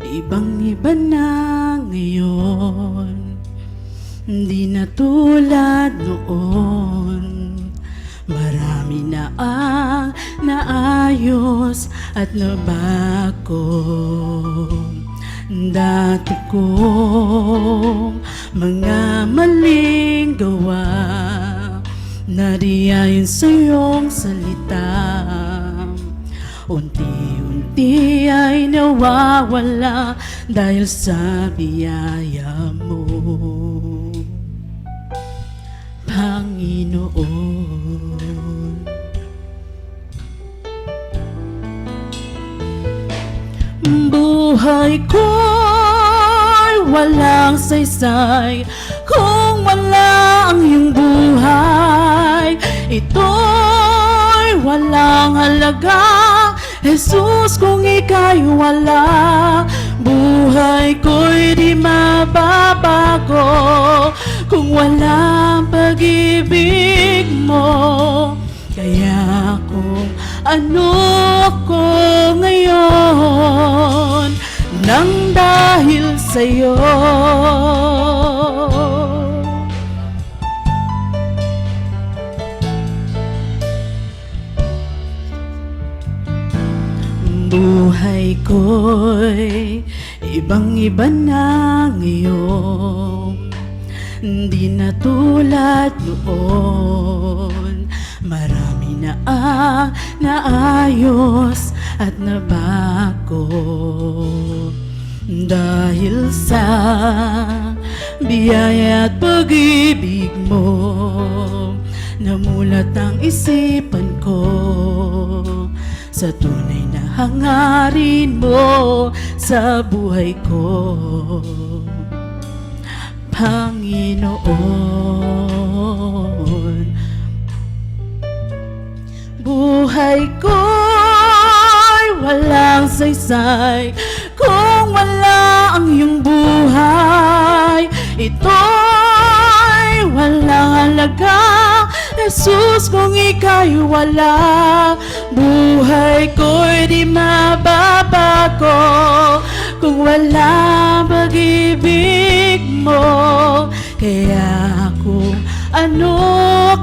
iba na ngayon. Hindi na tulad noon. Marami na ang naayos at nabago Dati kong mga maling gawa. Nariyayin sa iyong salita Unti-unti ay nawawala Dahil sa biyaya mo. Panginoon Buhay ko'y walang saysay. Kung wala ang iyong buhay Ito'y walang halaga Jesus, kung ika'y wala Buhay ko'y di mababago. Kung walang pag-ibig mo Kaya kung ano ko ngayon. Nang dahil sa'yo Buhay ko'y ibang-iba na ngayon. Hindi na tulad noon. Marami na ang naayos at nabago Dahil sa biyaya at pag-ibig mo Namulat ang isipan ko. Sa tunay na hangarin mo sa buhay ko. Panginoon Buhay ko'y walang saysay. Kung wala ang iyong buhay Ito'y walang halaga Jesus, kung ika'y wala Buhay ko'y di mababago. Kung wala pag-ibig mo Kaya kung ano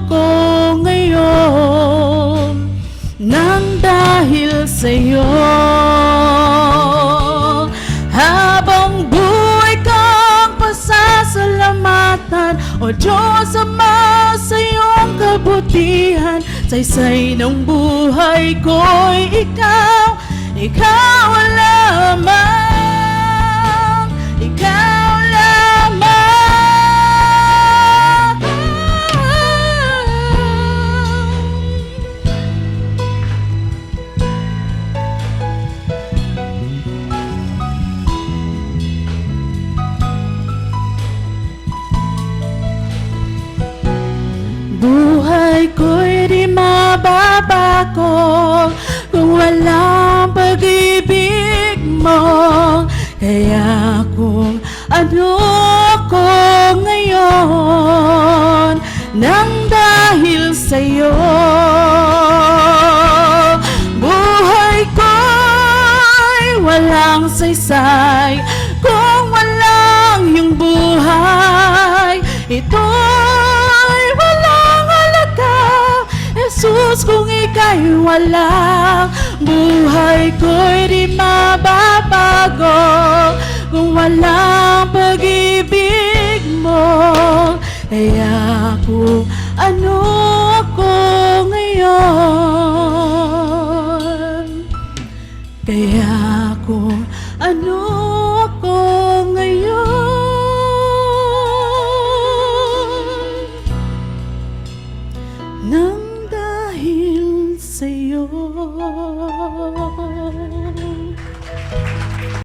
ko ngayon? Nang dahil sa'yo Habang buhay kang pasasalamatan O Diyos Ama sa iyong kabutihan Saysay ng buhay ko'y ikaw Ikaw lamang Ikaw Buhay ko'y di mababago Kung walang pag-ibig mo. Kaya kung ano ko ngayon Nang dahil sa'yo. Buhay ko'y walang saysay walang buhay ko'y di mababago. Kung walang pag-ibig mo kaya kung ano ako ngayon? Kaya kung ano ako ngayon? Na oh.